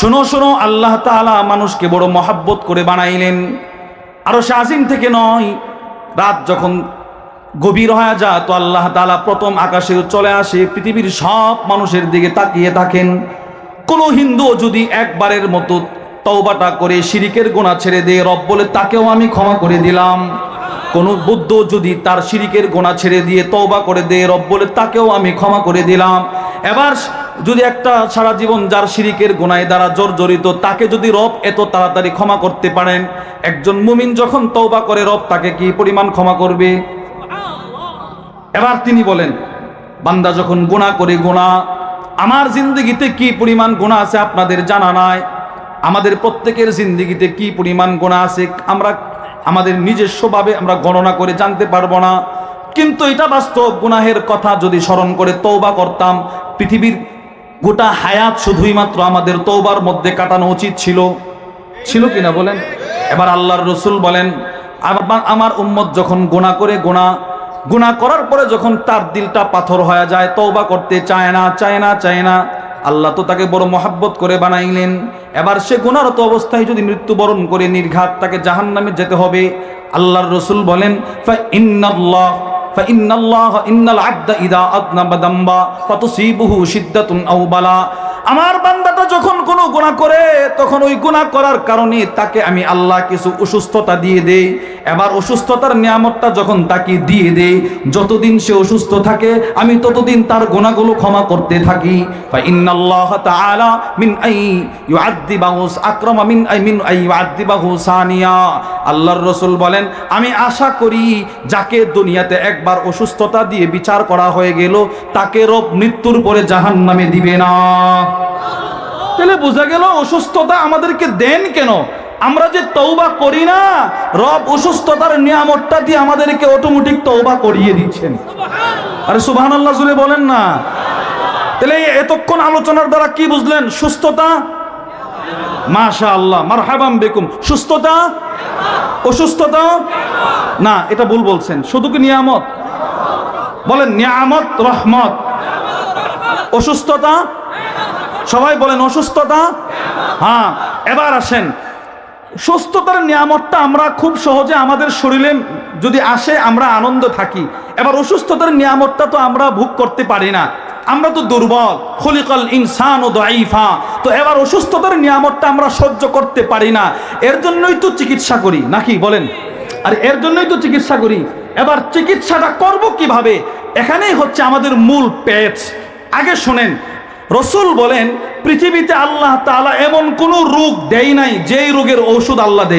শোনো, শুনো, আল্লাহ তাআলা মানুষকে বড় মহাব্বত করে বানাইলেন। আরও সে থেকে নয়, রাত যখন গভীর হয়ে যায়, তো আল্লাহ তাআলা প্রথম আকাশে চলে আসে, পৃথিবীর সব মানুষের দিকে তাকিয়ে থাকেন। কোনো হিন্দু যদি একবারের মতো তওবাটা করে শিরিকের গোনা ছেড়ে দিয়ে, রব বলে তাকেও আমি ক্ষমা করে দিলাম। কোন বুদ্ধ যদি তার শিরিকের গোনা ছেড়ে দিয়ে তওবা করে দেয়, রব বলে তাকেও আমি ক্ষমা করে দিলাম। এবার যদি একটা সারা জীবন যার শিরিকের গোনায় দ্বারা জর্জরিত, তাকে যদি রব এত তাড়াতাড়ি ক্ষমা করতে পারেন, একজন মুমিন যখন তৌবা করে, রব তাকে কি পরিমাণ ক্ষমা করবে? এবার তিনি বলেন, বান্দা যখন গোনা করে গোনা আমার জিন্দগিতে কি পরিমাণ গোনা আছে আপনাদের জানা নাই? আমাদের প্রত্যেকের জিন্দগিতে কি পরিমাণ গোনা আছে? আমরা আমাদের নিজস্বভাবে আমরা গণনা করে জানতে পারব না। কিন্তু এটা বাস্তব গুনাহের কথা যদি স্মরণ করে তৌবা করতাম, পৃথিবীর গোটা হায়াত শুধুই মাত্র আমাদের তৌবার মধ্যে কাটানো উচিত ছিল। ছিল কিনা বলেন? এবার আল্লাহর রসুল বলেন, আমার উম্মত যখন গোনা করে গোনা গুনাহ করার পরে যখন তার দিলটা পাথর হয়ে যায়, তওবা করতে চায় না চায় না চায় না, আল্লাহ তো তাকে বড় মহাব্বত করে বানাইলেন। এবার সে গুনারত অবস্থায় যদি মৃত্যুবরণ করে, নির্ঘাত তাকে জাহান্নামে যেতে হবে। আল্লাহর রসুল বলেন, ফা ইন্নাল্লাহ فإن الله إن العبد إذا أذنب ذنبا فتصيبه شدة أو بلاء আমার বান্দাটা যখন কোনো গুনাহ করে তখন ওই গুনাহ করার কারণে তাকে আমি আল্লাহ কিছু অসুস্থতা দিয়ে দেই এবার অসুস্থতার নিয়ামতটা যখন তাকে দিয়ে দেই যতদিন সে অসুস্থ থাকে আমি ততদিন তার গুনাহগুলো ক্ষমা করতে থাকি ফা ইন্নাল্লাহ তাআলা মিন আই ইউআদ্দিবাহু আকরামা মিন আই মিন আই ইউআদ্দিবাহু সানিয়া আল্লাহর রসুল বলেন আমি আশা করি যাকে দুনিয়াতে একবার অসুস্থতা দিয়ে বিচার করা হয়ে গেল তাকে রব মৃত্যুর পরে জাহান্নামে দিবে না। তাহলে বোঝা গেল অসুস্থতা আমাদেরকে দেন কেন? আমরা যে তৌবা করি না রব অসুস্থতার নিয়ামতটা দিয়ে আমাদেরকে অটোমেটিক তৌবা করিয়ে দিচ্ছেন। আরে সুবহান আল্লাহ জুড়ে বলেন না। তাহলে এতক্ষণ আলোচনার দ্বারা কি বুঝলেন? সুস্থতা মাশা আল্লাহ মার হাবাম বেকুম। সুস্থতা? অসুস্থতা? না, এটা ভুল বলছেন। শুধু কি নিয়ামত? বলেন, নিয়ামত, রহমত। অসুস্থতা? সবাই বলেন, অসুস্থতা? হ্যাঁ এবার আসেন। সুস্থতার নিয়ামতটা আমরা খুব সহজে আমাদের শরীরে যদি আসে, আমরা আনন্দ থাকি। এবার অসুস্থতার নিয়ামতটা তো আমরা ভোগ করতে পারি না। আমরা তো দুর্বল, খলিকল ইনসান ও দাইফা তো এবার অসুস্থতার নিয়ামতটা আমরা সহ্য করতে পারি না। এর জন্যই তো চিকিৎসা করি, নাকি বলেন? আর, এর জন্যই তো চিকিৎসা করি। এবার চিকিৎসাটা করব কীভাবে? এখানেই হচ্ছে আমাদের মূল পেচ। আগে শোনেন, রসুল বলেন, পৃথিবীতে আল্লাহ তাআলা এমন কোন রোগ দেয় নাই যেই রোগের ঔষধ আল্লাহ দেয়।